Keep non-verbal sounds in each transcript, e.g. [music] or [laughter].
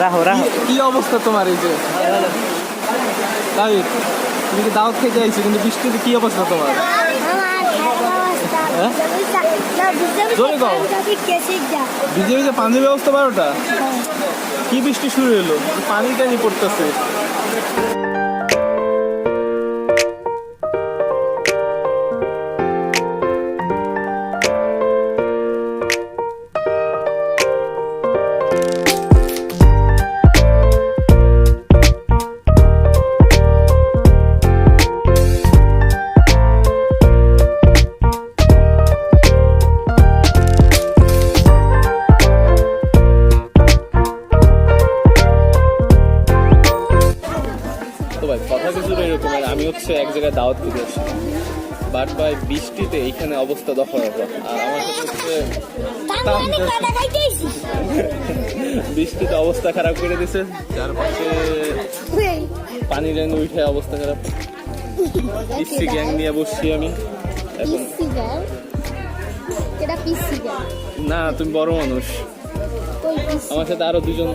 রাহো রাহো কি অবস্থা তোমার এই যে? তাই তুমি কি দাওয়াত খেতে আইছো? কিন্তু বৃষ্টিতে কি অবস্থা তোমার? হ্যাঁ? জোরে কও। ভিজে ভিজে পানির ব্যবস্থা বারোটা? কি বৃষ্টি শুরু হলো পানি টানি পড়তেছে? হচ্ছে এক জায়গায় দাওয়াত খেতে আসছি বাট ভাই বৃষ্টিতে এইখানে অবস্থা দখল আর আমার সাথে হচ্ছে [laughs] বৃষ্টিতে অবস্থা খারাপ করে দিছে। যার পাশে পানি লাইন উঠে অবস্থা খারাপ। পিসি গ্যাং নিয়ে বসছি আমি। এখন না তুমি বড় মানুষ। আমার সাথে আরও দুজন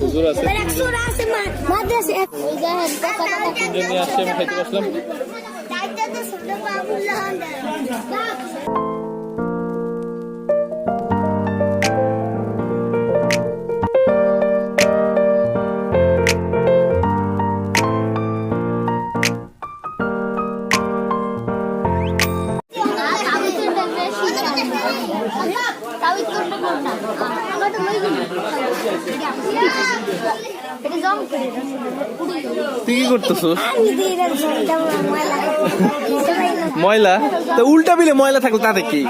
হুজুর আছে। নিয়ে আসছি আমি খাইতে বসলাম। তুই কি করতেছো আমি দিয়ে রাখছি এটা ময়লা? ময়লা তো উল্টা বিলে ময়লা থাকল তাতে কি?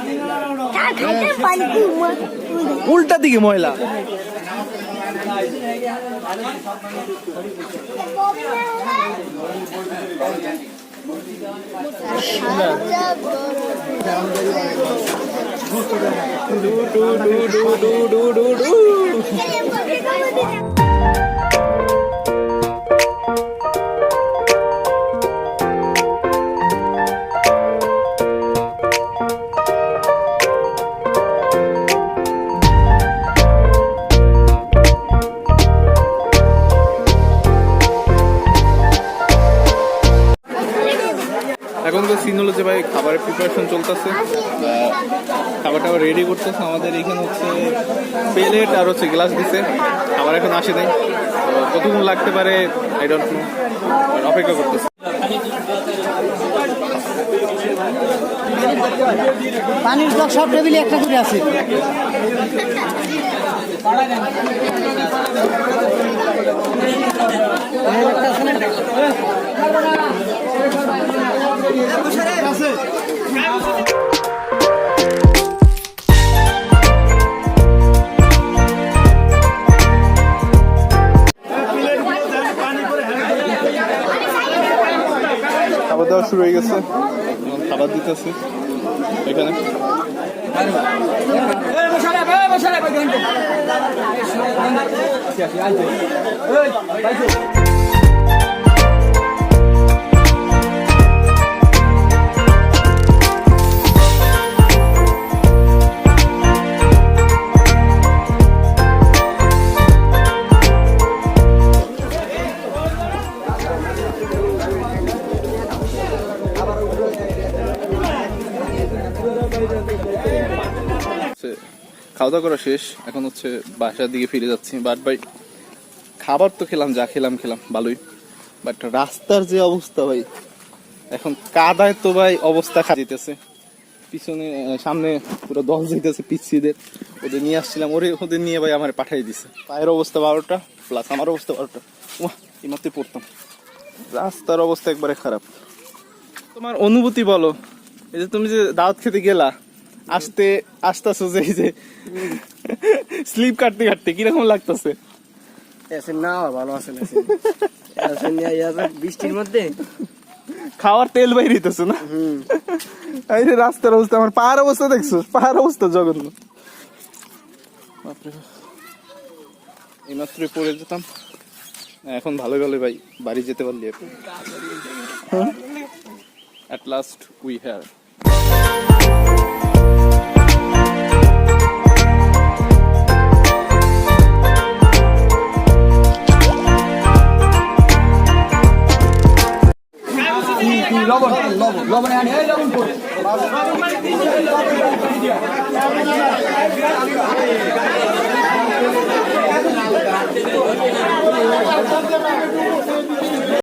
কার খাইতে পানি কি উল্টা দিকে ময়লা এখন তো সিন হলো যে ভাই খাবারের প্রিপারেশন চলতেছে। খাবার টাবার রেডি করতেছে। আমাদের এখানে হচ্ছে প্লেট আর হচ্ছে গ্লাস দিছে। খাবার এখন আসে নাই। কতক্ষণ লাগতে পারে? আই ডোন্ট নো অপেক্ষা করতেছে। পানির জগ সব টেবিলে একটা করে আছে। খাবার দাবার শুরু হয়ে গেছে। খাবার দিতেছি। এখানে। হচ্ছে খাওয়া দাওয়া করা শেষ। এখন হচ্ছে বাসার দিকে ফিরে যাচ্ছি। বাট ভাই, খাবার তো খেলাম, যা খেলাম খেলাম, ভালোই। বাট রাস্তার যে অবস্থা ভাই, এখন কাদায় তো ভাই অবস্থা খারাপ যেতেছে পিছনে সামনে পুরো দল যেতেছে পিচ্ছিদের। ওদের নিয়ে আসছিলাম, ওরে, ওদের নিয়ে ভাই আমার পাঠাই দিছে। পায়ের অবস্থা বারোটা প্লাস আমার অবস্থা বারোটা। ওহ এইমাত্রই পড়তাম। রাস্তার অবস্থা একবারে খারাপ। তোমার অনুভূতি বলো, এই যে তুমি যে দাওয়াত খেতে গেলা আসতে আসতেছো যে যে স্লিপ কাটতে কাটতে কীরকম লাগতেছে? না ভালো আছে বৃষ্টির মধ্যে। খাওয়ার তেল বাইরে হইতেছে না? এই যে রাস্তার অবস্থা আমার পাহাড় অবস্থা দেখছ? পাহাড় অবস্থা জঘন্য। বাপ। পড়ে যেতাম। এখন ভালো ভালো ভাই বাড়ি যেতে পারলি অ্যাট লাস্ট উই হ্যাভ লবণ লবণ লবণ আনি এই লবণ কই